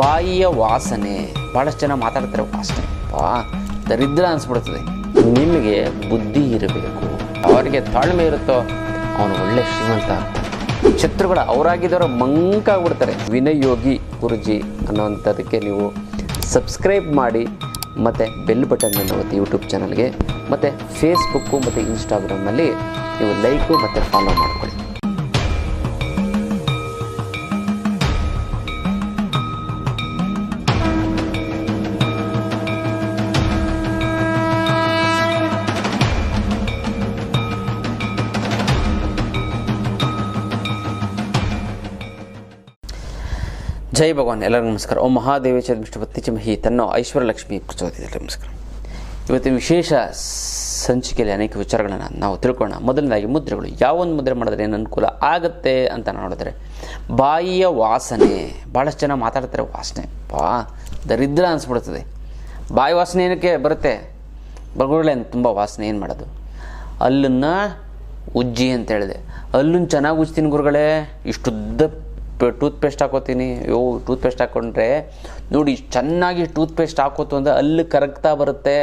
ಬಾಯಿಯ ವಾಸನೆ. ಭಾಳಷ್ಟು ಜನ ಮಾತಾಡ್ತಾರೆ ವಾಸನೆ ಬಾ ದರಿದ್ರ ಅನಿಸ್ಬಿಡ್ತದೆ. ನಿಮಗೆ ಬುದ್ಧಿ ಇರಬೇಕು. ಅವರಿಗೆ ತಾಳ್ಮೆ ಇರುತ್ತೋ, ಅವನು ಒಳ್ಳೆ ಶ್ರೀಮಂತ. ಶತ್ರುಗಳ ಅವರಾಗಿದ್ದವರು ಮಂಕಾಗ್ಬಿಡ್ತಾರೆ ವಿನಯೋಗಿ ಯೋಗಿ ಗುರುಜಿ ಅನ್ನೋವಂಥದಕ್ಕೆ ನೀವು ಸಬ್ಸ್ಕ್ರೈಬ್ ಮಾಡಿ, ಮತ್ತು ಬೆಲ್ ಬಟನ್ ಒತ್ತಿ ಯೂಟ್ಯೂಬ್ ಚಾನಲ್ಗೆ, ಮತ್ತು ಫೇಸ್ಬುಕ್ಕು ಮತ್ತು ಇನ್ಸ್ಟಾಗ್ರಾಮಲ್ಲಿ ನೀವು ಲೈಕು ಮತ್ತು ಫಾಲೋ ಮಾಡ್ಕೊಳ್ಳಿ. ಜೈ ಭಗವಾನ್, ಎಲ್ಲರಿಗೂ ನಮಸ್ಕಾರ. ಓಂ ಮಹಾದೇವೇಶ ವಿಷ್ಣುಪತಿ ತನ್ನ ತನ್ನೋ ಐಶ್ವರ್ಯಲಕ್ಷ್ಮಿ ಪ್ರಚೋದಿಸಿದೆ ನಮಸ್ಕಾರ. ಇವತ್ತಿನ ವಿಶೇಷ ಸಂಚಿಕೆಯಲ್ಲಿ ಅನೇಕ ವಿಚಾರಗಳನ್ನು ನಾವು ತಿಳ್ಕೊಳ್ಳೋಣ. ಮೊದಲನೇದಾಗಿ, ಮುದ್ರೆಗಳು. ಯಾವೊಂದು ಮುದ್ರೆ ಮಾಡಿದ್ರೆ ಏನು ಅನುಕೂಲ ಆಗುತ್ತೆ ಅಂತ ನೋಡಿದ್ರೆ, ಬಾಯಿಯ ವಾಸನೆ. ಭಾಳಷ್ಟು ಜನ ಮಾತಾಡ್ತಾರೆ, ವಾಸನೆ. ಬಾ, ದರಿದ್ರ ಅನಿಸ್ಬಿಡ್ತದೆ. ಬಾಯಿ ವಾಸನೆ ಏನಕ್ಕೆ ಬರುತ್ತೆ? ಬಗುಳೆ ತುಂಬ ವಾಸನೆ ಏನು ಮಾಡೋದು? ಅಲ್ಲನ್ನು ಉಜ್ಜಿ ಅಂತ ಹೇಳಿದೆ. ಅಲ್ಲನ್ನು ಚೆನ್ನಾಗಿ ಉಜ್ತೀನಿ ಗುರುಗಳೇ, ಇಷ್ಟುದ್ದ ಟೂತ್ ಪೇಸ್ಟ್ ಹಾಕೋತೀನಿ. ಯೋ ಟೂತ್ ಪೇಸ್ಟ್ ಹಾಕ್ಕೊಂಡ್ರೆ ನೋಡಿ ಚೆನ್ನಾಗಿ ಟೂತ್ ಪೇಸ್ಟ್ ಹಾಕೋತು ಅಂದರೆ ಅಲ್ಲಿ ಕರಗ್ತಾ ಬರುತ್ತೆ.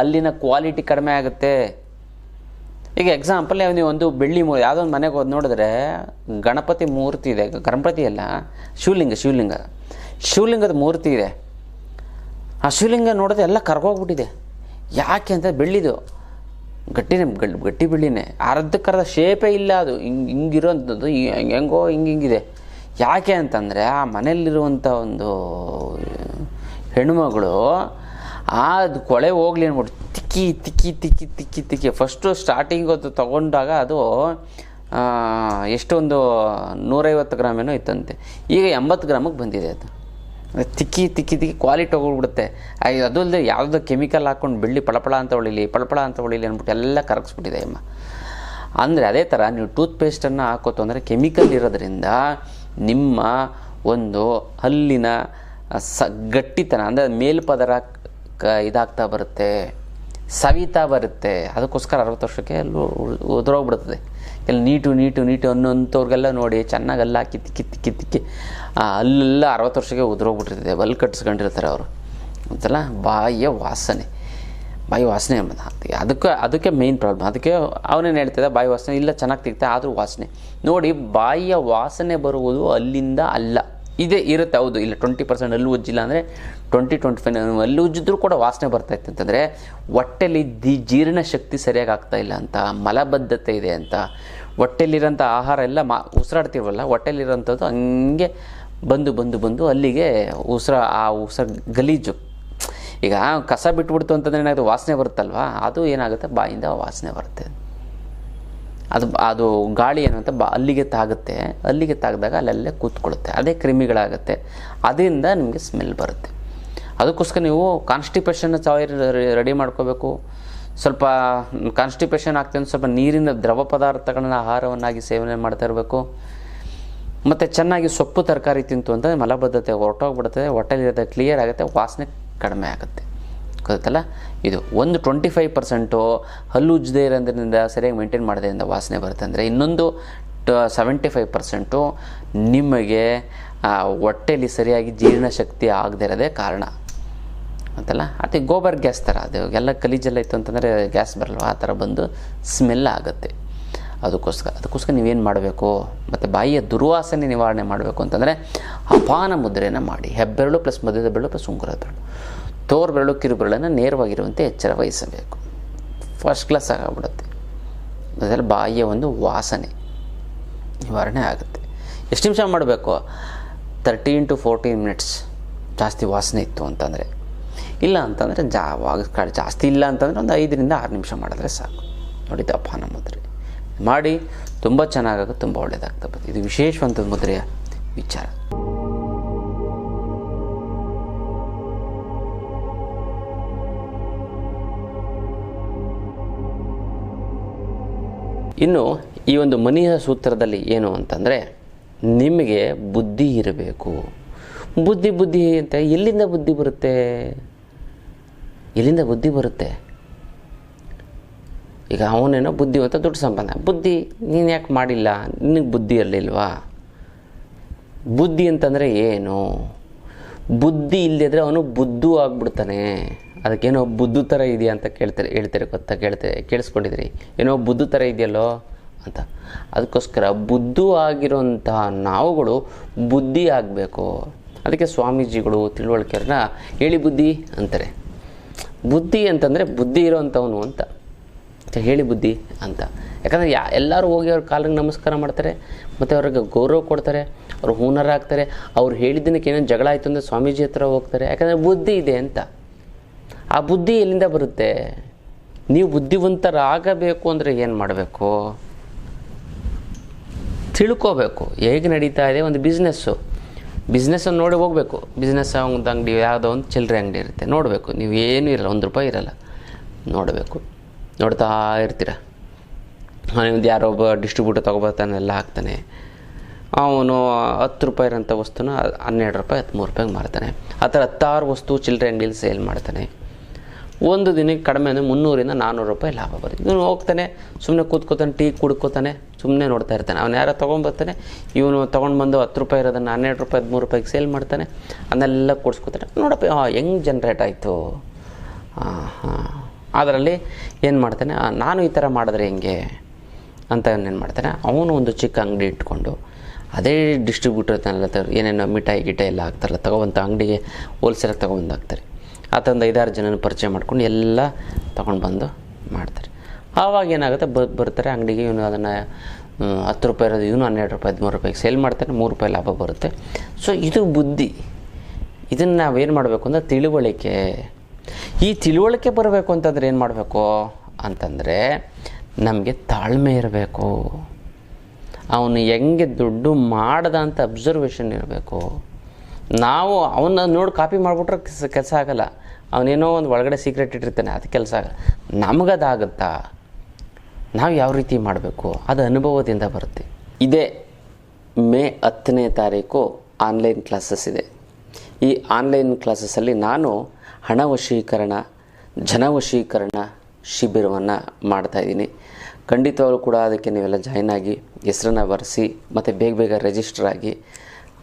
ಅಲ್ಲಿನ ಕ್ವಾಲಿಟಿ ಕಡಿಮೆ ಆಗುತ್ತೆ. ಈಗ ಎಕ್ಸಾಂಪಲ್ ನೀವು ಒಂದು ಬೆಳ್ಳಿ ಮೂರ್ತಿ ಯಾವುದೋ ಒಂದು ಮನೆಗೆ ಹೋದ್ ನೋಡಿದ್ರೆ ಗಣಪತಿ ಮೂರ್ತಿ ಇದೆ. ಗಣಪತಿ ಅಲ್ಲ, ಶಿವಲಿಂಗ ಶಿವಲಿಂಗ. ಶಿವಲಿಂಗದ ಮೂರ್ತಿ ಇದೆ. ಆ ಶಿವಲಿಂಗ ನೋಡಿದ್ರೆ ಎಲ್ಲ ಕರ್ಗೋಗ್ಬಿಟ್ಟಿದೆ. ಯಾಕೆ ಅಂತ ಬೆಳ್ಳಿದು ಗಟ್ಟಿನೇ, ಗಟ್ಟಿ ಬೆಳ್ಳಿನೇ. ಅರ್ಧಕ್ಕರ್ಧ ಶೇಪೇ ಇಲ್ಲ ಅದು. ಹಿಂಗೆ ಹಿಂಗಿರೋಂಥದ್ದು ಹಿಂಗೆ ಹೆಂಗೋ, ಹಿಂಗೆ ಹಿಂಗಿದೆ ಯಾಕೆ ಅಂತಂದರೆ ಆ ಮನೆಯಲ್ಲಿರುವಂಥ ಒಂದು ಹೆಣ್ಣುಮಗಳು ಆ ಕೊಳೆ ಹೋಗ್ಲಿ ಅಂದ್ಬಿಟ್ಟು ತಿಕ್ಕಿ ತಿಕ್ಕಿ ತಿಕ್ಕಿ ತಿಕ್ಕಿ ತಿಕ್ಕಿ ಫಸ್ಟು ಸ್ಟಾರ್ಟಿಂಗ್ ಅದು ತೊಗೊಂಡಾಗ ಅದು ಎಷ್ಟೊಂದು ನೂರೈವತ್ತು ಏನೋ ಇತ್ತಂತೆ. ಈಗ ಎಂಬತ್ತು ಗ್ರಾಮಿಗೆ ಬಂದಿದೆ ಅದು. ತಿಕ್ಕಿ ತಿಕ್ಕಿ ತಿಕ್ಕಿ ಕ್ವಾಲಿಟಿ ಹೋಗ್ಬಿಡುತ್ತೆ ಅದು ಅಲ್ಲದೆ ಯಾವುದೋ ಕೆಮಿಕಲ್ ಹಾಕ್ಕೊಂಡು ಬೆಳ್ಳಿ ಪಳಪಳ ಅಂತ ಹೊಳಿಲಿ, ಪಳಪಳ ಅಂತ ಹೊಳಿಲಿ ಅಂದ್ಬಿಟ್ಟು ಎಲ್ಲ ಕರಗಿಸ್ಬಿಟ್ಟಿದೆ ಅಮ್ಮ. ಅಂದರೆ ಅದೇ ಥರ ನೀವು ಟೂತ್ ಪೇಸ್ಟನ್ನು ಹಾಕೋತು ಅಂದರೆ ಕೆಮಿಕಲ್ ಇರೋದ್ರಿಂದ ನಿಮ್ಮ ಒಂದು ಹಲ್ಲಿನ ಸ, ಗಟ್ಟಿತನ, ಅಂದರೆ ಮೇಲ್ಪದರ ಕ, ಇದಾಗ್ತಾ ಬರುತ್ತೆ, ಸವಿತಾ ಬರುತ್ತೆ. ಅದಕ್ಕೋಸ್ಕರ ಅರವತ್ತು ವರ್ಷಕ್ಕೆ ಎಲ್ಲೂ ಉದುರೋಗ್ಬಿಡ್ತದೆ ಎಲ್ಲ ನೀಟು ನೀಟು ನೀಟು ಅನ್ನೋಂಥವ್ರಿಗೆಲ್ಲ ನೋಡಿ ಚೆನ್ನಾಗಿ ಕಿತ್ತು ಕಿತ್ತು ಕಿತ್ತಿಕ್ಕಿ ತಿಕ್ಕಿ ತಿಕ್ಕಿ ಅಲ್ಲೆಲ್ಲ ಅರವತ್ತು ವರ್ಷಕ್ಕೆ ಉದುರೋಗ್ಬಿಟ್ಟಿರ್ತದೆ. ಬಲ್ ಕಟ್ಸ್ಕೊಂಡಿರ್ತಾರೆ ಅವರು. ಅಂತಲ್ಲ ಬಾಯಿಯ ವಾಸನೆ. ಬಾಯಿ ವಾಸನೆ ಎಂಬುದು ಅದಕ್ಕೆ ಅದಕ್ಕೆ ಮೇಯ್ನ್ ಪ್ರಾಬ್ಲಮ್ ಅದಕ್ಕೆ ಅವನೇನು ಹೇಳ್ತಿದ್ದ? ಬಾಯಿ ವಾಸನೆ ಇಲ್ಲ, ಚೆನ್ನಾಗಿ ತಿಕ್ತಾ, ಆದರೂ ವಾಸನೆ. ನೋಡಿ, ಬಾಯಿಯ ವಾಸನೆ ಬರುವುದು ಅಲ್ಲಿಂದ ಅಲ್ಲ. ಇದೇ ಇರುತ್ತೆ, ಹೌದು. ಇಲ್ಲ ಟ್ವೆಂಟಿ ಪರ್ಸೆಂಟ್ ಅಲ್ಲೂ ಉಜ್ಜಿಲ್ಲ ಅಂದರೆ ಟ್ವೆಂಟಿ ಟ್ವೆಂಟಿ ಫೈವ್ ಅಲ್ಲಿ ಉಜ್ಜಿದ್ರೂ ಕೂಡ ವಾಸನೆ ಬರ್ತಾ ಇತ್ತು ಅಂತಂದರೆ, ಹೊಟ್ಟೆಲಿ ದಿ ಜೀರ್ಣ ಶಕ್ತಿ ಸರಿಯಾಗಿ ಆಗ್ತಾ ಇಲ್ಲ ಅಂತ, ಮಲಬದ್ಧತೆ ಇದೆ ಅಂತ, ಹೊಟ್ಟೆಲಿರೋಂಥ ಆಹಾರ ಎಲ್ಲ ಮಾ ಉಸಿರಾಡ್ತಿರ್ವಲ್ಲ ಹೊಟ್ಟೆಲಿರೋಂಥದ್ದು ಹಂಗೆ ಬಂದು ಬಂದು ಬಂದು ಅಲ್ಲಿಗೆ ಉಸಿರ, ಆ ಉಸಿರ ಗಲೀಜು. ಈಗ ಕಸ ಬಿಟ್ಬಿಡ್ತು ಅಂತಂದ್ರೆ ಏನಾಗುತ್ತೆ? ವಾಸನೆ ಬರುತ್ತಲ್ವಾ? ಅದು ಏನಾಗುತ್ತೆ? ಬಾಯಿಂದ ವಾಸನೆ ಬರುತ್ತೆ. ಅದು ಅದು ಗಾಳಿ ಏನಂತ ಬಾ ಅಲ್ಲಿಗೆ ತಾಗುತ್ತೆ. ಅಲ್ಲಿಗೆ ತಾಗಿದಾಗ ಅಲ್ಲಲ್ಲೇ ಕೂತ್ಕೊಳ್ಳುತ್ತೆ. ಅದೇ ಕ್ರಿಮಿಗಳಾಗುತ್ತೆ. ಅದರಿಂದ ನಿಮಗೆ ಸ್ಮೆಲ್ ಬರುತ್ತೆ. ಅದಕ್ಕೋಸ್ಕರ ನೀವು ಕಾನ್ಸ್ಟಿಪೇಷನ್ ರೆಡಿ ಮಾಡ್ಕೋಬೇಕು. ಸ್ವಲ್ಪ ಕಾನ್ಸ್ಟಿಪೇಷನ್ ಆಗ್ತದೆ ಸ್ವಲ್ಪ ನೀರಿನ ದ್ರವ ಪದಾರ್ಥಗಳನ್ನ, ಆಹಾರವನ್ನಾಗಿ ಸೇವನೆ ಮಾಡ್ತಾ ಇರಬೇಕು. ಮತ್ತು ಚೆನ್ನಾಗಿ ಸೊಪ್ಪು ತರಕಾರಿ ತಿಂತು ಅಂತಂದರೆ ಮಲಬದ್ಧತೆ ಹೊರಟೋಗ್ಬಿಡುತ್ತೆ. ಹೊಟ್ಟೆಲಿರೋದು ಕ್ಲಿಯರ್ ಆಗುತ್ತೆ. ವಾಸನೆ ಕಡಿಮೆ ಆಗುತ್ತೆ. ಗೊತ್ತಲ್ಲ? ಇದು ಒಂದು ಟ್ವೆಂಟಿ ಫೈವ್ ಪರ್ಸೆಂಟು ಹಲ್ಲು ಉಜ್ಜದೇ ಇರೋದ್ರಿಂದ ಸರಿಯಾಗಿ ಮೇಂಟೈನ್ ಮಾಡೋದ್ರಿಂದ ವಾಸನೆ ಬರುತ್ತೆ. ಅಂದರೆ ಇನ್ನೊಂದು ಸೆವೆಂಟಿ ಫೈವ್ ಪರ್ಸೆಂಟು ನಿಮಗೆ ಹೊಟ್ಟೆಯಲ್ಲಿ ಸರಿಯಾಗಿ ಜೀರ್ಣಶಕ್ತಿ ಆಗದೇ ಇರೋದೇ ಕಾರಣ. ಅಂತಲ್ಲ ಅದೇ ಗೋಬರ್ ಗ್ಯಾಸ್ ಥರ. ಅದು ಎಲ್ಲ ಗಲೀಜೆಲ್ಲ ಇತ್ತು ಅಂತಂದರೆ ಗ್ಯಾಸ್ ಬರಲ್ವ? ಆ ಥರ ಬಂದು ಸ್ಮೆಲ್ ಆಗುತ್ತೆ. ಅದಕ್ಕೋಸ್ಕರ ಅದಕ್ಕೋಸ್ಕರ ನೀವೇನು ಮಾಡಬೇಕು? ಮತ್ತು ಬಾಯಿಯ ದುರ್ವಾಸನೆ ನಿವಾರಣೆ ಮಾಡಬೇಕು ಅಂತಂದರೆ, ಅಪಾನ ಮುದ್ರೆಯನ್ನು ಮಾಡಿ, ಹೆಬ್ಬೆರಳು ಪ್ಲಸ್ ಮಧ್ಯದ ಬೆರಳು ಪ್ಲಸ್ ಉಂಗುರದ ಬೆರಳು. ತೋರ್ ಬೆರಳು ಕಿರುಬೆರಳನ್ನು ನೇರವಾಗಿರುವಂತೆ ಎಚ್ಚರ ವಹಿಸಬೇಕು. ಫಸ್ಟ್ ಕ್ಲಾಸ್ ಆಗಿಬಿಡುತ್ತೆ ಅದರಲ್ಲಿ ಬಾಯಿಯ ಒಂದು ವಾಸನೆ, ನಿವಾರಣೆ ಆಗುತ್ತೆ. ಎಷ್ಟು ನಿಮಿಷ ಮಾಡಬೇಕು? ತರ್ಟೀನ್ ಟು ಫೋರ್ಟೀನ್ ಮಿನಿಟ್ಸ್ ಜಾಸ್ತಿ ವಾಸನೆ ಇತ್ತು ಅಂತಂದರೆ. ಇಲ್ಲ ಅಂತಂದರೆ ಜಾ ಜಾಸ್ತಿ ಇಲ್ಲ ಅಂತಂದರೆ ಒಂದು ಐದರಿಂದ ಆರು ನಿಮಿಷ ಮಾಡಿದ್ರೆ ಸಾಕು. ನೋಡಿ ಅಪಾನ ಮುದ್ರೆ. ಮಾಡಿ ತುಂಬ ಚೆನ್ನಾಗಾಗುತ್ತೆ ತುಂಬ ಒಳ್ಳೆಯದಾಗ್ತದೆ ಇದು ವಿಶೇಷವಂತ ಮುದ್ರೆಯ ವಿಚಾರ. ಇನ್ನು ಈ ಒಂದು ಮನಿಯ ಸೂತ್ರದಲ್ಲಿ ಏನು ಅಂತಂದರೆ, ನಿಮಗೆ ಬುದ್ಧಿ ಇರಬೇಕು. ಬುದ್ಧಿ ಬುದ್ಧಿ ಅಂತ ಎಲ್ಲಿಂದ ಬುದ್ಧಿ ಬರುತ್ತೆ? ಎಲ್ಲಿಂದ ಬುದ್ಧಿ ಬರುತ್ತೆ? ಈಗ ಅವನೇನೋ ಬುದ್ಧಿವಂತ ದುಡ್ಡು ಸಂಬಂಧ ಬುದ್ಧಿ, ನೀನು ಯಾಕೆ ಮಾಡಿಲ್ಲ? ನಿನಗೆ ಬುದ್ಧಿ ಇರಲಿಲ್ವಾ? ಬುದ್ಧಿ ಅಂತಂದರೆ ಏನು? ಬುದ್ಧಿ ಇಲ್ಲದಿದ್ರೆ ಅವನು ಬುದ್ಧು ಆಗ್ಬಿಡ್ತಾನೆ. ಅದಕ್ಕೇನೋ ಬುದ್ಧು ಥರ ಇದೆಯಾ ಅಂತ ಕೇಳ್ತಾರೆ, ಹೇಳ್ತಾರೆ ಗೊತ್ತಾ? ಕೇಳ್ತಾರೆ ಕೇಳಿಸ್ಕೊಂಡಿದ್ರಿ. ಏನೋ ಬುದ್ಧು ಥರ ಇದೆಯಲ್ಲೋ ಅಂತ. ಅದಕ್ಕೋಸ್ಕರ ಬುದ್ಧು ಆಗಿರೋಂತಹ ನಾವುಗಳು ಬುದ್ಧಿ ಆಗಬೇಕು. ಅದಕ್ಕೆ ಸ್ವಾಮೀಜಿಗಳು ತಿಳುವಳಿಕೆಯನ್ನ ಹೇಳಿ ಬುದ್ಧಿ ಅಂತಾರೆ. ಬುದ್ಧಿ ಅಂತಂದರೆ ಬುದ್ಧಿ ಇರೋವಂಥವನು ಅಂತ ಅಂತ. ಹೇಳಿ ಬುದ್ಧಿ ಅಂತ. ಯಾಕಂದರೆ ಯಾ, ಎಲ್ಲರೂ ಹೋಗಿ ಅವ್ರ ಕಾಲಿಗೆ ನಮಸ್ಕಾರ ಮಾಡ್ತಾರೆ, ಮತ್ತು ಅವ್ರಿಗೆ ಗೌರವ ಕೊಡ್ತಾರೆ, ಅವ್ರು ಹೂನರ ಆಗ್ತಾರೆ, ಅವ್ರು ಹೇಳಿದ್ದಕ್ಕೆ ಏನೋ ಜಗಳ ಆಯಿತು ಅಂದರೆ ಸ್ವಾಮೀಜಿ ಹತ್ರ ಹೋಗ್ತಾರೆ. ಯಾಕಂದರೆ ಬುದ್ಧಿ ಇದೆ ಅಂತ. ಆ ಬುದ್ಧಿ ಎಲ್ಲಿಂದ ಬರುತ್ತೆ? ನೀವು ಬುದ್ಧಿವಂತರಾಗಬೇಕು ಅಂದರೆ ಏನು ಮಾಡಬೇಕು? ತಿಳ್ಕೋಬೇಕು. ಹೇಗೆ ನಡೀತಾ ಇದೆ? ಒಂದು ಬಿಸ್ನೆಸ್ಸು. ಬಿಸ್ನೆಸ್ಸನ್ನು ನೋಡಿ ಹೋಗಬೇಕು. ಬಿಸ್ನೆಸ್ ಒಂದು ಅಂಗಡಿ, ಯಾವುದೋ ಒಂದು ಚಿಲ್ಲರೆ ಅಂಗಡಿ ಇರುತ್ತೆ. ನೋಡಬೇಕು. ನೀವು ಏನೂ ಇರಲ್ಲ, ಒಂದು ರೂಪಾಯಿ ಇರಲ್ಲ. ನೋಡಬೇಕು. ನೋಡ್ತಾ ಇರ್ತೀರ. ಮನೆಯಿಂದ ಯಾರೋ ಒಬ್ಬ ಡಿಸ್ಟ್ರಿಬ್ಯೂಟರ್ ತೊಗೊಬರ್ತಾನೆ, ಎಲ್ಲ ಹಾಕ್ತಾನೆ. ಅವನು ಹತ್ತು ರೂಪಾಯಿ ಇರೋಂಥ ವಸ್ತುನ ಹನ್ನೆರಡು ರೂಪಾಯಿ ಹದಿಮೂರು ರೂಪಾಯಿಗೆ ಮಾರ್ತಾನೆ. ಆ ಥರ ಹತ್ತಾರು ವಸ್ತು ಚಿಲ್ಲರೆ ಅಂಗಡಿಯಲ್ಲಿ ಸೇಲ್ ಮಾಡ್ತಾನೆ. ಒಂದು ದಿನಕ್ಕೆ ಕಡಿಮೆ ಅಂದರೆ ಮುನ್ನೂರಿಂದ ನಾನ್ನೂರು ರೂಪಾಯಿ ಲಾಭ ಬರುತ್ತೆ. ಇವನು ಹೋಗ್ತಾನೆ ಸುಮ್ಮನೆ ಕೂತ್ಕೋತಾನೆ, ಟೀ ಕುಡ್ಕೋತಾನೆ ಸುಮ್ಮನೆ ನೋಡ್ತಾ ಇರ್ತಾನೆ. ಅವನು ಯಾರೋ ತೊಗೊಂಡ್ಬರ್ತಾನೆ ಇವನು ತೊಗೊಂಡು ಬಂದು ಹತ್ತು ರೂಪಾಯಿ ಇರೋದನ್ನು ಹನ್ನೆರಡು ರೂಪಾಯಿ, ಹದಿಮೂರು ರೂಪಾಯಿಗೆ ಸೇಲ್ ಮಾಡ್ತಾನೆ, ಅದನ್ನೆಲ್ಲ ಕೊಡಿಸ್ಕೊತಾನೆ. ನೋಡಪ್ಪ ಹೆಂಗೆ ಹೆಂಗ್ ಜನ್ರೇಟ್ ಆಯಿತು? ಹಾಂ ಹಾಂ ಅದರಲ್ಲಿ ಏನು ಮಾಡ್ತಾನೆ ನಾನು ಈ ಥರ ಮಾಡಿದ್ರೆ ಹೆಂಗೆ ಅಂತ ಏನು ಮಾಡ್ತಾನೆ, ಅವನು ಒಂದು ಚಿಕ್ಕ ಅಂಗಡಿ ಇಟ್ಕೊಂಡು ಅದೇ ಡಿಸ್ಟ್ರಿಬ್ಯೂಟರ್ ತನ್ನೆಲ್ಲ ತರ ಏನೇನೋ ಮಿಠಾಯಿ ಗಿಟಾಯಿ ಎಲ್ಲ ಹಾಕ್ತಾರಲ್ಲ, ತಗೊಬಂತ ಅಂಗಡಿಗೆ ಹೋಲ್ಸೇಲಾಗಿ ತೊಗೊಬಂದು ಹಾಕ್ತಾರೆ. ಆತೊಂದು ಐದಾರು ಜನನ ಪರಿಚಯ ಮಾಡ್ಕೊಂಡು ಎಲ್ಲ ತೊಗೊಂಡು ಬಂದು ಮಾಡ್ತಾರೆ. ಆವಾಗ ಏನಾಗುತ್ತೆ, ಬ, ಬರ್ತಾರೆ ಅಂಗಡಿಗೆ, ಇವನು ಅದನ್ನು ಹತ್ತು ರೂಪಾಯಿ ಇರೋದು, ಇವನು ಹನ್ನೆರಡು ರೂಪಾಯಿ, ಹದಿಮೂರು ರೂಪಾಯಿಗೆ ಸೇಲ್ ಮಾಡ್ತಾನೆ, ಮೂರು ರೂಪಾಯಿ ಲಾಭ ಬರುತ್ತೆ. ಸೊ ಇದು ಬುದ್ಧಿ. ಇದನ್ನು ನಾವೇನು ಮಾಡಬೇಕು ಅಂದರೆ ತಿಳುವಳಿಕೆ. ಈ ತಿಳುವಳಿಕೆ ಬರಬೇಕು ಅಂತಂದ್ರೆ ಏನು ಮಾಡಬೇಕು? ಅಂತಂದರೆ ನಮಗೆ ತಾಳ್ಮೆ ಇರಬೇಕು. ಅವನು ಹೆಂಗೆ ದುಡ್ಡು ಮಾಡ್ದ ಅಂತ ಅಬ್ಸರ್ವೇಷನ್ ಇರಬೇಕು. ನಾವು ಅವನ್ನ ನೋಡಿ ಕಾಪಿ ಮಾಡಿಬಿಟ್ರೆ ಕೆಲಸ ಆಗಲ್ಲ. ಅವನೇನೋ ಒಂದು ಒಳಗಡೆ ಸೀಕ್ರೆಟ್ ಇಟ್ಟಿರ್ತಾನೆ, ಅದು ಕೆಲಸ ಆಗಲ್ಲ. ನಮಗದಾಗುತ್ತಾ? ನಾವು ಯಾವ ರೀತಿ ಮಾಡಬೇಕು? ಅದು ಅನುಭವದಿಂದ ಬರುತ್ತೆ. ಇದೇ ಮೇ ಹತ್ತನೇ ತಾರೀಕು ಆನ್ಲೈನ್ ಕ್ಲಾಸಸ್ ಇದೆ. ಈ ಆನ್ಲೈನ್ ಕ್ಲಾಸಸ್ಸಲ್ಲಿ ನಾನು ಹಣ ವಶೀಕರಣ ಜನವಶೀಕರಣ ಶಿಬಿರವನ್ನು ಮಾಡ್ತಾಯಿದ್ದೀನಿ ಖಂಡಿತವಾಗ್ಲೂ ಕೂಡ ಅದಕ್ಕೆ ನೀವೆಲ್ಲ ಜಾಯ್ನ್ ಆಗಿ ಹೆಸರನ್ನು ಬರೆಸಿ ಮತ್ತು ಬೇಗ ಬೇಗ ರಿಜಿಸ್ಟರ್ ಆಗಿ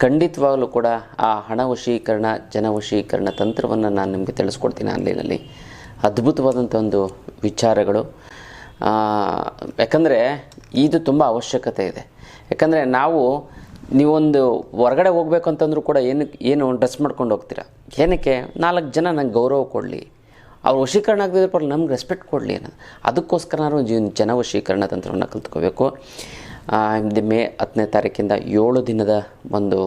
ಖಂಡಿತವಾಗಲೂ ಕೂಡ ಆ ಹಣ ವಶೀಕರಣ ಜನವಶೀಕರಣ ತಂತ್ರವನ್ನು ನಾನು ನಿಮಗೆ ತಿಳಿಸ್ಕೊಡ್ತೀನಿ ಆನ್ಲೈನಲ್ಲಿ. ಅದ್ಭುತವಾದಂಥ ಒಂದು ವಿಚಾರಗಳು. ಯಾಕಂದರೆ ಇದು ತುಂಬ ಅವಶ್ಯಕತೆ ಇದೆ. ಯಾಕಂದರೆ ನಾವು ನೀವೊಂದು ಹೊರಗಡೆ ಹೋಗ್ಬೇಕು ಅಂತಂದ್ರೂ ಕೂಡ ಏನು ಏನು ಡ್ರೆಸ್ ಮಾಡ್ಕೊಂಡು ಹೋಗ್ತೀರಾ? ಏನಕ್ಕೆ? ನಾಲ್ಕು ಜನ ನಂಗೆ ಗೌರವ ಕೊಡಲಿ. ಅವ್ರು ವಶೀಕರಣ ಆಗದಿದ್ರೆ ಪರ ನಮ್ಗೆ ರೆಸ್ಪೆಕ್ಟ್ ಕೊಡಲಿ ಅನ್ನೋದು ಅದಕ್ಕೋಸ್ಕರ ನಾವು ಜೀವ ಜನ ವಶೀಕರಣ ತಂತ್ರವನ್ನು ಕಲ್ತ್ಕೋಬೇಕು. ಮೇ ಹತ್ತನೇ ತಾರೀಕಿಂದ ಏಳು ದಿನದ ಒಂದು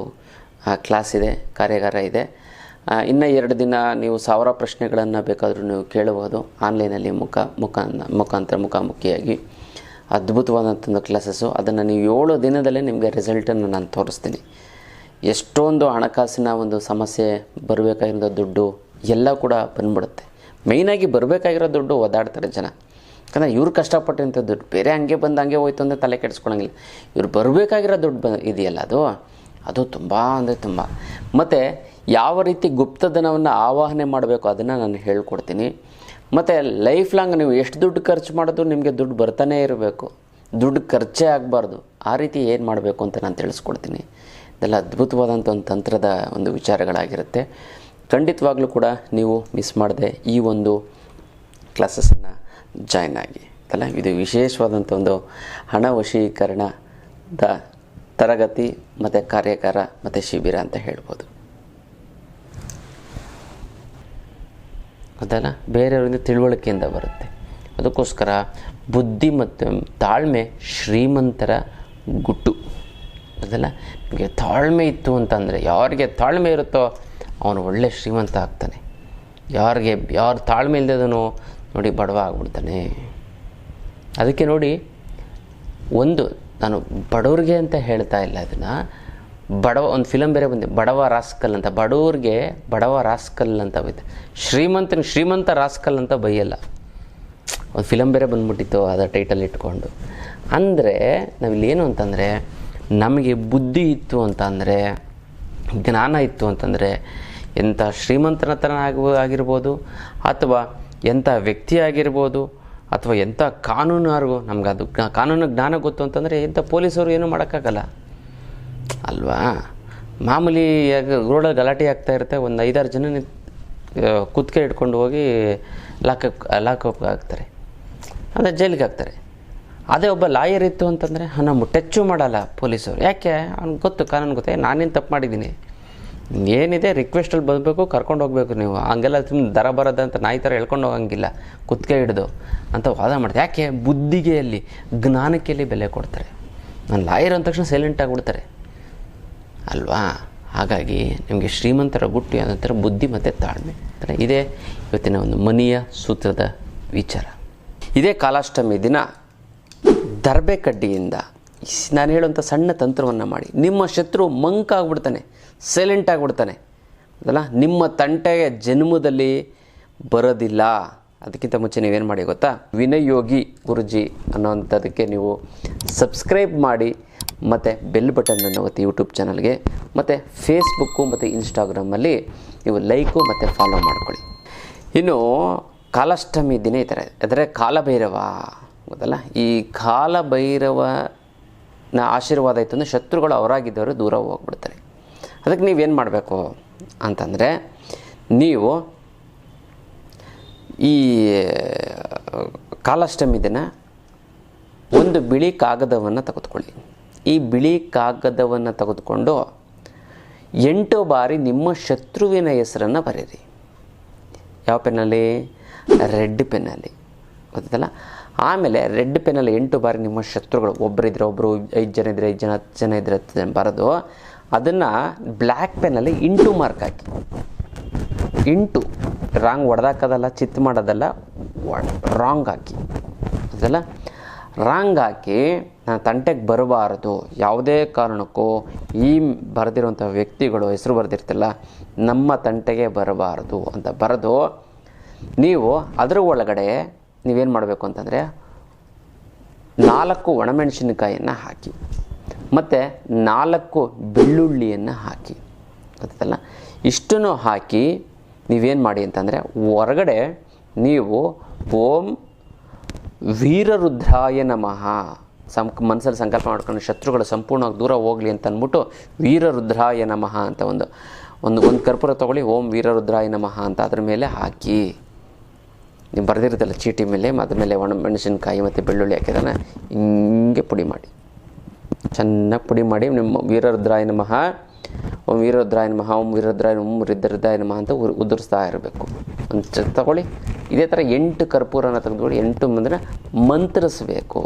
ಕ್ಲಾಸ್ ಇದೆ, ಕಾರ್ಯಾಗಾರ ಇದೆ. ಇನ್ನು ಎರಡು ದಿನ ನೀವು ಸಾವಿರ ಪ್ರಶ್ನೆಗಳನ್ನು ಬೇಕಾದರೂ ನೀವು ಕೇಳಬಹುದು. ಆನ್ಲೈನಲ್ಲಿ ಮುಖ ಮುಖ ಮುಖಾಂತರ ಮುಖಾಮುಖಿಯಾಗಿ. ಅದ್ಭುತವಾದಂಥ ಒಂದು ಕ್ಲಾಸಸ್ಸು ಅದನ್ನು ನೀವು ಏಳು ದಿನದಲ್ಲೇ ನಿಮಗೆ ರಿಸಲ್ಟನ್ನು ನಾನು ತೋರಿಸ್ತೀನಿ. ಎಷ್ಟೊಂದು ಹಣಕಾಸಿನ ಒಂದು ಸಮಸ್ಯೆ, ಬರಬೇಕಾಗಿರೋ ದುಡ್ಡು ಎಲ್ಲ ಕೂಡ ಬಂದ್ಬಿಡುತ್ತೆ. ಮೇಯ್ನಾಗಿ ಬರಬೇಕಾಗಿರೋ ದುಡ್ಡು ಒದಾಡ್ತಾರೆ ಜನ. ಯಾಕಂದರೆ ಇವ್ರು ಕಷ್ಟಪಟ್ಟಂಥ ದುಡ್ಡು, ಬೇರೆ ಹಂಗೆ ಬಂದು ಹಂಗೆ ಹೋಯ್ತು ಅಂದರೆ ತಲೆ ಕೆಡಿಸ್ಕೊಳಂಗಿಲ್ಲ. ಇವ್ರು ಬರಬೇಕಾಗಿರೋ ದುಡ್ಡು ಬ ಇದೆಯಲ್ಲ ಅದು? ಅದು ತುಂಬ ಅಂದರೆ ತುಂಬ. ಮತ್ತು ಯಾವ ರೀತಿ ಗುಪ್ತಧನವನ್ನು ಆವಾಹನೆ ಮಾಡಬೇಕು ಅದನ್ನು ನಾನು ಹೇಳ್ಕೊಡ್ತೀನಿ. ಮತ್ತು ಲೈಫ್ ಲಾಂಗ್ ನೀವು ಎಷ್ಟು ದುಡ್ಡು ಖರ್ಚು ಮಾಡೋದು ನಿಮಗೆ ದುಡ್ಡು ಬರ್ತಾನೇ ಇರಬೇಕು. ದುಡ್ಡು ಖರ್ಚೇ ಆಗಬಾರ್ದು. ಆ ರೀತಿ ಏನು ಮಾಡಬೇಕು ಅಂತ ನಾನು ತಿಳಿಸ್ಕೊಡ್ತೀನಿ. ಇದೆಲ್ಲ ಅದ್ಭುತವಾದಂಥ ಒಂದು ತಂತ್ರದ ಒಂದು ವಿಚಾರಗಳಾಗಿರುತ್ತೆ. ಖಂಡಿತವಾಗ್ಲೂ ಕೂಡ ನೀವು ಮಿಸ್ ಮಾಡದೆ ಈ ಒಂದು ಕ್ಲಾಸಸನ್ನು ಜಾಯ್ನ್ ಆಗಿ. ಅಲ್ಲ ಇದು ವಿಶೇಷವಾದಂಥ ಒಂದು ಹಣ ವಶೀಕರಣದ ತರಗತಿ ಮತ್ತು ಕಾರ್ಯಕಾರ ಮತ್ತು ಶಿಬಿರ ಅಂತ ಹೇಳ್ಬೋದು. ಅದಲ್ಲ ಬೇರೆಯವರಿಂದ ತಿಳುವಳಿಕೆಯಿಂದ ಬರುತ್ತೆ. ಅದಕ್ಕೋಸ್ಕರ ಬುದ್ಧಿ ಮತ್ತು ತಾಳ್ಮೆ ಶ್ರೀಮಂತರ ಗುಟ್ಟು. ಅದಲ್ಲ ನಿಮಗೆ ತಾಳ್ಮೆ ಇತ್ತು ಅಂತಂದರೆ ಯಾರಿಗೆ ತಾಳ್ಮೆ ಇರುತ್ತೋ ಅವನು ಒಳ್ಳೆ ಶ್ರೀಮಂತ ಆಗ್ತಾನೆ. ಯಾರಿಗೆ, ಯಾರು ತಾಳ್ಮೆ ಇಲ್ಲದನು ನೋಡಿ ಬಡವ ಆಗ್ಬಿಡ್ತಾನೆ. ಅದಕ್ಕೆ ನೋಡಿ ಒಂದು, ನಾನು ಬಡವ್ರಿಗೆ ಅಂತ ಹೇಳ್ತಾ ಇಲ್ಲ ಅದನ್ನು ಬಡವ, ಒಂದು ಫಿಲಮ್ ಬೇರೆ ಬಂದಿದೆ, ಬಡವ ರಾಸ್ಕಲ್ ಅಂತ. ಬಡವ್ರಿಗೆ ಬಡವ ರಾಸ್ಕಲ್ ಅಂತ ಬೈತೆ ಶ್ರೀಮಂತನ ಶ್ರೀಮಂತ ರಾಸ್ಕಲ್ ಅಂತ ಬೈಯಲ್ಲ. ಒಂದು ಫಿಲಮ್ ಬೇರೆ ಬಂದ್ಬಿಟ್ಟಿತ್ತು ಅದರ ಟೈಟಲ್ ಇಟ್ಕೊಂಡು. ಅಂದರೆ ನಾವಿಲ್ಲಿ ಏನು ಅಂತಂದರೆ, ನಮಗೆ ಬುದ್ಧಿ ಇತ್ತು ಅಂತ ಅಂದರೆ ಜ್ಞಾನ ಇತ್ತು ಅಂತಂದರೆ ಎಂಥ ಶ್ರೀಮಂತನ ಥರ ಆಗ ಆಗಿರ್ಬೋದು, ಅಥವಾ ಎಂಥ ವ್ಯಕ್ತಿ ಆಗಿರ್ಬೋದು, ಅಥವಾ ಎಂಥ ಕಾನೂನಾರ್ಗು ನಮ್ಗೆ ಅದು ಕಾನೂನು ಜ್ಞಾನ ಗೊತ್ತು ಅಂತಂದರೆ ಎಂಥ ಪೊಲೀಸರು ಏನೂ ಮಾಡೋಕ್ಕಾಗಲ್ಲ. ಅಲ್ವಾ? ಮಾಮೂಲಿ ರೋಡಲ್ಲಿ ಗಲಾಟೆ ಆಗ್ತಾ ಇರುತ್ತೆ. ಒಂದು ಐದಾರು ಜನ ಕುತ್ತಿಗೆ ಇಟ್ಕೊಂಡು ಹೋಗಿ ಲಾಕಪ್ ಲಾಕಪ್ ಹಾಕ್ತಾರೆ ಅಂದರೆ ಜೈಲಿಗೆ ಹಾಕ್ತಾರೆ ಅದೇ ಒಬ್ಬ ಲಾಯರ್ ಇತ್ತು ಅಂತಂದರೆ ನಮ್ಮ ಟಚ್ಚು ಮಾಡಲ್ಲ ಪೊಲೀಸರು ಯಾಕೆ? ಅವ್ನಿಗೆ ಗೊತ್ತು, ಕಾನೂನು ಗೊತ್ತೇ. ನಾನೇನು ತಪ್ಪು ಮಾಡಿದ್ದೀನಿ? ಏನಿದೆ? ರಿಕ್ವೆಸ್ಟಲ್ಲಿ ಬರಬೇಕು ಕರ್ಕೊಂಡು ಹೋಗಬೇಕು ನೀವು. ಹಂಗೆಲ್ಲ ಸುಮ್ಮನೆ ದರ ಬರೋದಂತ ನಾಯಿ ಥರ ಹೇಳ್ಕೊಂಡು ಹೋಗಂಗಿಲ್ಲ. ಕುತ್ತಿಗೆ ಹಿಡಿದು ಅಂತ ವಾದ ಮಾಡ್ತಾರೆ ಯಾಕೆ? ಬುದ್ಧಿಗೆಯಲ್ಲಿ, ಜ್ಞಾನಕ್ಕೆಲ್ಲಿ ಬೆಲೆ ಕೊಡ್ತಾರೆ. ನಾನು ಲಾಯರ್ ಅಂದ ತಕ್ಷಣ ಸೈಲೆಂಟ್ ಆಗಿಬಿಡ್ತಾರೆ ಅಲ್ವಾ? ಹಾಗಾಗಿ ನಿಮಗೆ ಶ್ರೀಮಂತರ ಗುಟ್ಟು ಏನಂತಾರೆ ಬುದ್ಧಿ ಮತ್ತು ತಾಳ್ಮೆ. ಅಂದರೆ ಇದೇ ಇವತ್ತಿನ ಒಂದು ಮನಿಯ ಸೂತ್ರದ ವಿಚಾರ. ಇದೇ ಕಾಲಾಷ್ಟಮಿ ದಿನ ದರ್ಬೆ ಕಡ್ಡಿಯಿಂದ ನಾನು ಹೇಳುವಂಥ ಸಣ್ಣ ತಂತ್ರವನ್ನು ಮಾಡಿ. ನಿಮ್ಮ ಶತ್ರು ಮಂಕ್ ಆಗ್ಬಿಡ್ತಾನೆ ಸೈಲೆಂಟ್ ಆಗಿಬಿಡ್ತಾನೆ. ಅದಲ್ಲ, ನಿಮ್ಮ ತಂಟೆಯ ಜನ್ಮದಲ್ಲಿ ಬರೋದಿಲ್ಲ. ಅದಕ್ಕಿಂತ ಮುಂಚೆ ನೀವೇನು ಮಾಡಿ ಗೊತ್ತಾ? ವಿನಯೋಗಿ ಯೋಗಿ ಗುರುಜಿ ಅನ್ನೋವಂಥದ್ದಕ್ಕೆ ನೀವು ಸಬ್ಸ್ಕ್ರೈಬ್ ಮಾಡಿ. ಮತ್ತು ಬೆಲ್ ಬಟನನ್ನು ಒತ್ತಿ ಯೂಟ್ಯೂಬ್ ಚಾನಲ್ಗೆ ಮತ್ತು ಫೇಸ್ಬುಕ್ಕು ಮತ್ತು ಇನ್ಸ್ಟಾಗ್ರಾಮಲ್ಲಿ ನೀವು ಲೈಕು ಮತ್ತು ಫಾಲೋ ಮಾಡ್ಕೊಳ್ಳಿ. ಇನ್ನು ಕಾಲಾಷ್ಟಮಿ ದಿನ ಥರ ಅಂದರೆ ಕಾಲಭೈರವ, ಗೊತ್ತಲ್ಲ? ಈ ಕಾಲಭೈರವನ ಆಶೀರ್ವಾದ ಇತ್ತು ಅಂದರೆ ಶತ್ರುಗಳು ಅವರಾಗಿದ್ದವರು ದೂರ ಹೋಗ್ಬಿಡ್ತಾರೆ. ಅದಕ್ಕೆ ನೀವೇನು ಮಾಡಬೇಕು ಅಂತಂದರೆ, ನೀವು ಈ, ಕಾಲಾಷ್ಟಮಿ ದಿನ ಒಂದು ಬಿಳಿ ಕಾಗದವನ್ನು ತೆಗೆದುಕೊಳ್ಳಿ. ಈ ಬಿಳಿ ಕಾಗದವನ್ನು ತೆಗೆದುಕೊಂಡು ಎಂಟು ಬಾರಿ ನಿಮ್ಮ ಶತ್ರುವಿನ ಹೆಸರನ್ನು ಬರೀರಿ ಯಾವ ಪೆನ್ನಲ್ಲಿ? ರೆಡ್ ಪೆನ್ನಲ್ಲಿ. ಗೊತ್ತಲ್ಲ ಆಮೇಲೆ ರೆಡ್ ಪೆನ್ನಲ್ಲಿ ಎಂಟು ಬಾರಿ ನಿಮ್ಮ ಶತ್ರುಗಳು ಒಬ್ಬರಿದ್ರೆ ಒಬ್ಬರು ಐದು ಜನ ಇದ್ದರೆ ಐದು ಜನ, ಹತ್ತು ಜನ ಇದ್ದರೆ ಹತ್ತು ಜನ ಬರೋದು ಅದನ್ನು ಬ್ಲ್ಯಾಕ್ ಪೆನ್ನಲ್ಲಿ ಇಂಟು ಮಾರ್ಕ್ ಹಾಕಿ. ಇಂಟು. ರಾಂಗ್ ಹೊಡೆದಾಕೋದಲ್ಲ ಚಿತ್ ಮಾಡೋದಲ್ಲ ರಾಂಗ್ ಹಾಕಿ. ಗೊತ್ತಲ್ಲ ರಾಂಗ್ ಹಾಕಿ ನಾನು ತಂಟೆಗೆ ಬರಬಾರದು. ಯಾವುದೇ ಕಾರಣಕ್ಕೂ ಈ ಬರೆದಿರುವಂಥ ವ್ಯಕ್ತಿಗಳು ಹೆಸರು ಬರೆದಿರ್ತಲ್ಲ, ನಮ್ಮ ತಂಟೆಗೆ ಬರಬಾರದು ಅಂತ ಬರೆದು ನೀವು ಅದರ ಒಳಗಡೆ ನೀವೇನು ಮಾಡಬೇಕು ಅಂತಂದರೆ ನಾಲ್ಕು ಒಣಮೆಣಸಿನಕಾಯಿಯನ್ನು ಹಾಕಿ, ಮತ್ತು ನಾಲ್ಕು ಬೆಳ್ಳುಳ್ಳಿಯನ್ನು ಹಾಕಿ ಗೊತ್ತಲ್ಲ ಇಷ್ಟನ್ನು ಹಾಕಿ ನೀವೇನು ಮಾಡಿ ಅಂತಂದರೆ ಹೊರಗಡೆ ನೀವು ಓಂ ವೀರರುದ್ರಾಯ ನಮಃ ಸಂ ಮನಸ್ಸಲ್ಲಿ ಸಂಕಲ್ಪ ಮಾಡ್ಕೊಂಡು ಶತ್ರುಗಳು ಸಂಪೂರ್ಣವಾಗಿ ದೂರ ಹೋಗಲಿ ಅಂತ ಅಂದ್ಬಿಟ್ಟು ವೀರರುದ್ರಾಯ ನಮಃ ಅಂತ ಒಂದು ಒಂದು ಒಂದು ಕರ್ಪೂರ ತೊಗೊಳ್ಳಿ, ಓಂ ವೀರರುದ್ರಾಯ ನಮಃ ಅಂತ ಅದ್ರ ಮೇಲೆ ಹಾಕಿ. ನೀವು ಬರೆದಿರುತ್ತಲ್ಲ ಚೀಟಿ ಮೇಲೆ, ಅದ್ರ ಮೇಲೆ ಒಣ ಮೆಣಸಿನಕಾಯಿ ಮತ್ತು ಬೆಳ್ಳುಳ್ಳಿ ಹಾಕಿದಾನೆ ಹಿಂಗೆ ಪುಡಿ ಮಾಡಿ. ಚೆನ್ನಾಗಿ ಪುಡಿ ಮಾಡಿ, ನಿಮ್ಮ ವೀರರುದ್ರಾಯ ನಮಃ. ಓಂ ವೀರೋದ್ರಾಯ ನಮಃ, ಓಂ ವೀರೋದ್ರಾಯ ಓಂ ರುದ್ರರುದ್ರಾಯ ನಮಃ ಅಂತ ಉದುರಿಸ್ತಾ ಇರಬೇಕು. ಅಂತ ತಗೊಳ್ಳಿ. ಇದೇ ಥರ ಎಂಟು ಕರ್ಪೂರನ ತೆಗೆದುಕೊಳ್ಳಿ. ಎಂಟು ಅಂದರೆ ಮಂತ್ರಿಸಬೇಕು.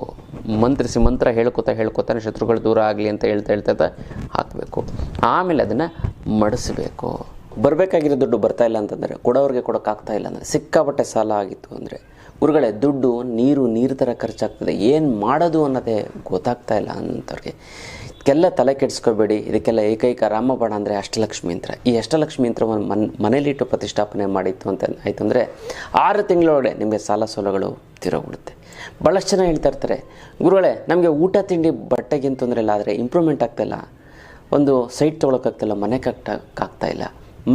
ಮಂತ್ರಿಸಿ ಮಂತ್ರ ಹೇಳ್ಕೊತಾ ಹೇಳ್ಕೊತಾನೆ ಶತ್ರುಗಳು ದೂರ ಆಗಲಿ ಅಂತ ಹೇಳ್ತಾ ಹೇಳ್ತಾ ಹಾಕಬೇಕು. ಆಮೇಲೆ ಅದನ್ನು ಮಡಿಸಬೇಕು. ಬರಬೇಕಾಗಿರೋ ದುಡ್ಡು ಬರ್ತಾ ಇಲ್ಲ ಅಂತಂದರೆ ಕೊಡೋರಿಗೆ ಕೊಡೋಕ್ಕಾಗ್ತಾ ಇಲ್ಲ ಅಂದರೆ, ಸಿಕ್ಕಾಪಟ್ಟೆ ಸಾಲ ಆಗಿತ್ತು ಅಂದರೆ, ಗುರುಗಳೇ, ದುಡ್ಡು, ನೀರು ನೀರು ಥರ ಖರ್ಚಾಗ್ತದೆ. ಏನು ಮಾಡೋದು ಅನ್ನೋದೇ ಗೊತ್ತಾಗ್ತಾ ಇಲ್ಲ ಅಂಥವ್ರಿಗೆ. ಇದಕ್ಕೆಲ್ಲ ತಲೆ ಕೆಡಿಸ್ಕೋಬೇಡಿ, ಇದಕ್ಕೆಲ್ಲ ಏಕೈಕ ರಾಮಬಾಣ ಅಂದರೆ ಅಷ್ಟಲಕ್ಷ್ಮಿ ಯಂತ್ರ ಈ ಅಷ್ಟಲಕ್ಷ್ಮಿ ಯಂತ್ರವನ್ನು ಮನ್ ಮನೇಲಿಟ್ಟು ಪ್ರತಿಷ್ಠಾಪನೆ ಮಾಡಿತ್ತು ಅಂತ ಆಯಿತು ಅಂದರೆ ಆರು ತಿಂಗಳೊಳಗೆ ನಿಮಗೆ ಸಾಲ ಸೋಲಗಳು ತಿರೋಗ್ಬಿಡುತ್ತೆ. ಭಾಳಷ್ಟು ಜನ ಹೇಳ್ತಾ ಇರ್ತಾರೆ, ಗುರುಗಳೇ, ನಮಗೆ ಊಟ, ತಿಂಡಿ ಬಟ್ಟೆಗೆ ತೊಂದರೆ ಇಲ್ಲ, ಆದರೆ ಇಂಪ್ರೂವ್ಮೆಂಟ್ ಆಗ್ತಾಯಿಲ್ಲ ಒಂದು ಸೈಟ್ ತೊಗೊಳಕ್ಕಾಗ್ತಾಯಿಲ್ಲ ಮನೆ ಕಟ್ಟಕ್ಕಾಗ್ತಾ ಇಲ್ಲ.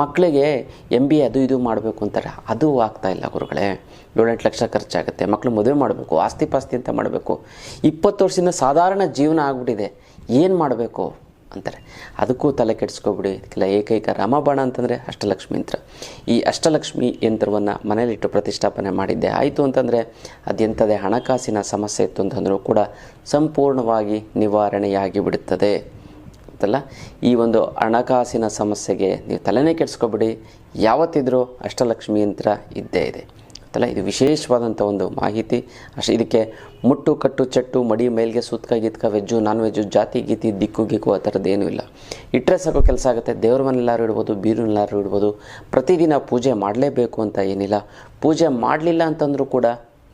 ಮಕ್ಕಳಿಗೆ ಎಂ ಬಿ ಅದು ಇದು ಮಾಡಬೇಕು ಅಂತಾರೆ, ಅದು ಆಗ್ತಾ ಇಲ್ಲ ಗುರುಗಳೇ. ಏಳೆಂಟು ಲಕ್ಷ ಖರ್ಚಾಗುತ್ತೆ ಮಕ್ಕಳು ಮದುವೆ ಮಾಡಬೇಕು, ಆಸ್ತಿ ಪಾಸ್ತಿ ಅಂತ ಮಾಡಬೇಕು. ಇಪ್ಪತ್ತು ವರ್ಷದಿಂದ ಸಾಧಾರಣ ಜೀವನ ಆಗ್ಬಿಟ್ಟಿದೆ. ಏನು ಮಾಡಬೇಕು ಅಂತಾರೆ. ಅದಕ್ಕೂ ತಲೆ ಕೆಡಿಸ್ಕೊಬಿಡಿ. ಇದಕ್ಕೆಲ್ಲ ಏಕೈಕ ರಾಮಬಾಣ ಅಂತಂದರೆ ಅಷ್ಟಲಕ್ಷ್ಮಿ ಯಂತ್ರ ಈ ಅಷ್ಟಲಕ್ಷ್ಮಿ ಯಂತ್ರವನ್ನು ಮನೇಲಿಟ್ಟು ಪ್ರತಿಷ್ಠಾಪನೆ ಮಾಡಿದ್ದೆ. ಆಯಿತು ಅಂತಂದರೆ ಅದೆಂಥದೇ ಹಣಕಾಸಿನ ಸಮಸ್ಯೆ ಇತ್ತು ಅಂತಂದರೂ ಕೂಡ ಸಂಪೂರ್ಣವಾಗಿ ನಿವಾರಣೆಯಾಗಿ ಬಿಡುತ್ತದೆ ಅಂತಲ್ಲ ಈ ಒಂದು ಹಣಕಾಸಿನ ಸಮಸ್ಯೆಗೆ ನೀವು ತಲೆನೇ ಕೆಡಿಸ್ಕೊಬಿಡಿ. ಯಾವತ್ತಿದ್ರೂ ಅಷ್ಟಲಕ್ಷ್ಮಿ ಯಂತ್ರ ಇದ್ದೇ ಇದೆ. ಗೊತ್ತಲ್ಲ ಇದು ವಿಶೇಷವಾದಂಥ ಒಂದು ಮಾಹಿತಿ. ಅಷ್ಟು, ಇದಕ್ಕೆ ಮುಟ್ಟು, ಕಟ್ಟು, ಚಟ್ಟು, ಮಡಿ, ಮೇಲ್ಗೆ ಸೂತ್ಕ, ಗಿತ್ಕ, ವೆಜ್ಜು ನಾನ್ ವೆಜ್ಜು ಜಾತಿ, ಗೀತಿ, ದಿಕ್ಕು, ಗಿಕ್ಕು, ಆ ಥರದ್ದು ಇಲ್ಲ. ಇಟ್ಟರೆ ಸಾಕು ಕೆಲಸ ಆಗುತ್ತೆ. ದೇವ್ರ ಮನೆಲ್ಲಾರು ಇಡ್ಬೋದು, ಬೀರುನೆಲ್ಲಾರು ಇಡ್ಬೋದು. ಪ್ರತಿದಿನ ಪೂಜೆ ಮಾಡಲೇಬೇಕು ಅಂತ ಏನಿಲ್ಲ. ಪೂಜೆ ಮಾಡಲಿಲ್ಲ ಅಂತಂದರೂ ಕೂಡ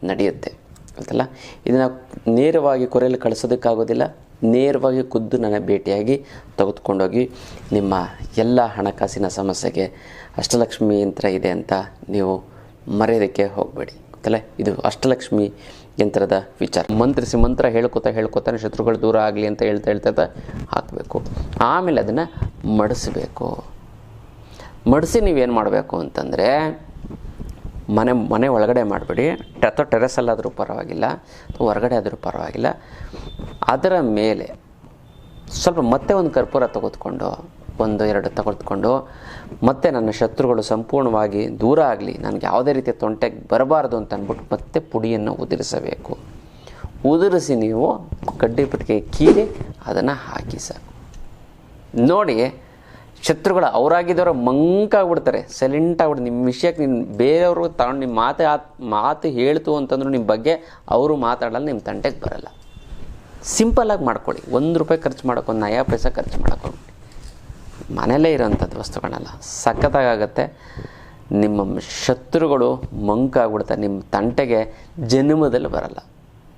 ನಡೆಯುತ್ತೆ. ಗೊತ್ತಲ್ಲ ಇದನ್ನು ನೇರವಾಗಿ ಕೊರೆಯಲ್ಲಿ ಕಳಿಸೋದಕ್ಕಾಗೋದಿಲ್ಲ. ನೇರವಾಗಿ ಖುದ್ದು ನನ್ನ ಭೇಟಿಯಾಗಿ ತೆಗೆದುಕೊಂಡೋಗಿ ನಿಮ್ಮ ಎಲ್ಲ ಹಣಕಾಸಿನ ಸಮಸ್ಯೆಗೆ ಅಷ್ಟಲಕ್ಷ್ಮಿ ಯಂತ್ರ ಇದೆ ಅಂತ ನೀವು ಮರೆಯೋದಕ್ಕೆ ಹೋಗಬೇಡಿ. ಗೊತ್ತಲ್ಲ? ಇದು ಅಷ್ಟಲಕ್ಷ್ಮಿ ಯಂತ್ರದ ವಿಚಾರ. ಮಂತ್ರಿಸಿ ಮಂತ್ರ ಹೇಳ್ಕೊತಾ ಹೇಳ್ಕೊತಾನೆ ಶತ್ರುಗಳು ದೂರ ಆಗಲಿ ಅಂತ ಹೇಳ್ತಾ ಹೇಳ್ತಾ ಹಾಕಬೇಕು. ಆಮೇಲೆ ಅದನ್ನು ಮಡಿಸ್ಬೇಕು. ಮಡಿಸಿ ನೀವೇನು ಮಾಡಬೇಕು ಅಂತಂದರೆ, ಮನೆ ಮನೆ ಒಳಗಡೆ ಮಾಡಬೇಡಿ. ಅಥವಾ ಟೆರೆಸಲ್ಲಾದರೂ ಪರವಾಗಿಲ್ಲ, ಅಥವಾ ಹೊರಗಡೆ ಆದರೂ ಪರವಾಗಿಲ್ಲ. ಅದರ ಮೇಲೆ ಸ್ವಲ್ಪ ಮತ್ತೆ ಒಂದು ಕರ್ಪೂರ ತೆಗೆದುಕೊಂಡು ಒಂದು, ಎರಡು ತಗೊಳ್ತುಕೊಂಡು ಮತ್ತೆ ನನ್ನ ಶತ್ರುಗಳು ಸಂಪೂರ್ಣವಾಗಿ ದೂರ ಆಗಲಿ, ನನಗೆ ಯಾವುದೇ ರೀತಿಯ ತೊಂಟೆಗೆ ಬರಬಾರ್ದು ಅಂತ ಅಂದ್ಬಿಟ್ಟು ಮತ್ತೆ ಪುಡಿಯನ್ನು ಉದುರಿಸಬೇಕು. ಉದುರಿಸಿ ನೀವು ಕಡ್ಡಿ ಪಟ್ಟಿಗೆ ಕೀರಿ ಅದನ್ನು ಹಾಕಿ ಸಾಕು ನೋಡಿ, ಶತ್ರುಗಳು ಅವರಾಗಿದ್ದವರು ಮಂಕಾಗ್ಬಿಡ್ತಾರೆ ಸೈಲೆಂಟ್ ಆಗ್ಬಿಡ್ತಾರೆ. ನಿಮ್ಮ ವಿಷಯಕ್ಕೆ ನಿನ್ನ ಬೇರೆಯವರು ತಗೊಂಡು ನಿಮ್ಮ ಮಾತು ಮಾತು ಹೇಳ್ತು ಅಂತಂದ್ರು ನಿಮ್ಮ ಬಗ್ಗೆ ಅವರು ಮಾತಾಡಲ್ಲ, ನಿಮ್ಮ ತಂಟೆಗೆ ಬರಲ್ಲ. ಸಿಂಪಲ್ಲಾಗಿ ಮಾಡ್ಕೊಳ್ಳಿ. ಒಂದು ರೂಪಾಯಿ ಖರ್ಚು ಮಾಡ್ಕೊಂಡು ಒಂದು ನಯಾ ಪೈಸೆ ಖರ್ಚು ಮಾಡೋಕೆ ಮನೆಯಲ್ಲೇ ಇರೋವಂಥದ್ದು ವಸ್ತುಗಳನ್ನೆಲ್ಲ ಸಖತ್ತಾಗತ್ತೆ ನಿಮ್ಮ ಶತ್ರುಗಳು ಮಂಕಾಗ್ಬಿಡ್ತಾರೆ ನಿಮ್ಮ ತಂಟೆಗೆ ಜನ್ಮದಲ್ಲಿ ಬರಲ್ಲ.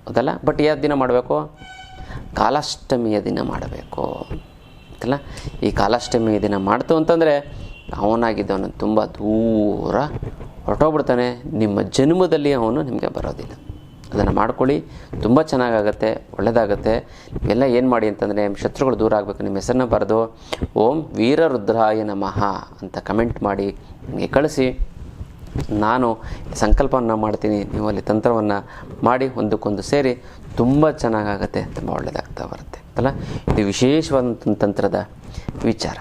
ಹೌದಲ್ಲ? ಬಟ್ ಯಾವ ದಿನ ಮಾಡಬೇಕು? ಕಾಲಾಷ್ಟಮಿಯ ದಿನ ಮಾಡಬೇಕು. ಅಂತಲ್ಲ ಈ ಕಾಲಾಷ್ಟಮಿಯ ದಿನ ಮಾಡ್ತು ಅಂತಂದರೆ ಅವನಾಗಿದ್ದವನು ತುಂಬ ದೂರ ಹೊರಟೋಗ್ಬಿಡ್ತಾನೆ. ನಿಮ್ಮ ಜನ್ಮದಲ್ಲಿ ಅವನು ನಿಮಗೆ ಬರೋದಿಲ್ಲ. ಅದನ್ನು ಮಾಡ್ಕೊಳ್ಳಿ. ತುಂಬ ಚೆನ್ನಾಗಾಗತ್ತೆ ಒಳ್ಳೆಯದಾಗತ್ತೆ ಎಲ್ಲ ಏನು ಮಾಡಿ ಅಂತಂದರೆ ಶತ್ರುಗಳು ದೂರ ಆಗಬೇಕು, ನಿಮ್ಮ ಹೆಸರನ್ನ ಬರೆದು, ಓಂ ವೀರ ರುದ್ರಾಯ ನಮಃ ಅಂತ ಕಮೆಂಟ್ ಮಾಡಿ ನನಗೆ ಕಳಿಸಿ. ನಾನು ಸಂಕಲ್ಪವನ್ನು ಮಾಡ್ತೀನಿ, ನೀವು ಅಲ್ಲಿ ತಂತ್ರವನ್ನು ಮಾಡಿ ಒಂದಕ್ಕೊಂದು ಸೇರಿ ತುಂಬ ಚೆನ್ನಾಗಾಗತ್ತೆ, ತುಂಬ ಒಳ್ಳೆಯದಾಗ್ತಾ ಬರುತ್ತೆ. ಅಲ್ಲ? ಇದು ವಿಶೇಷವಾದಂಥ ತಂತ್ರದ ವಿಚಾರ.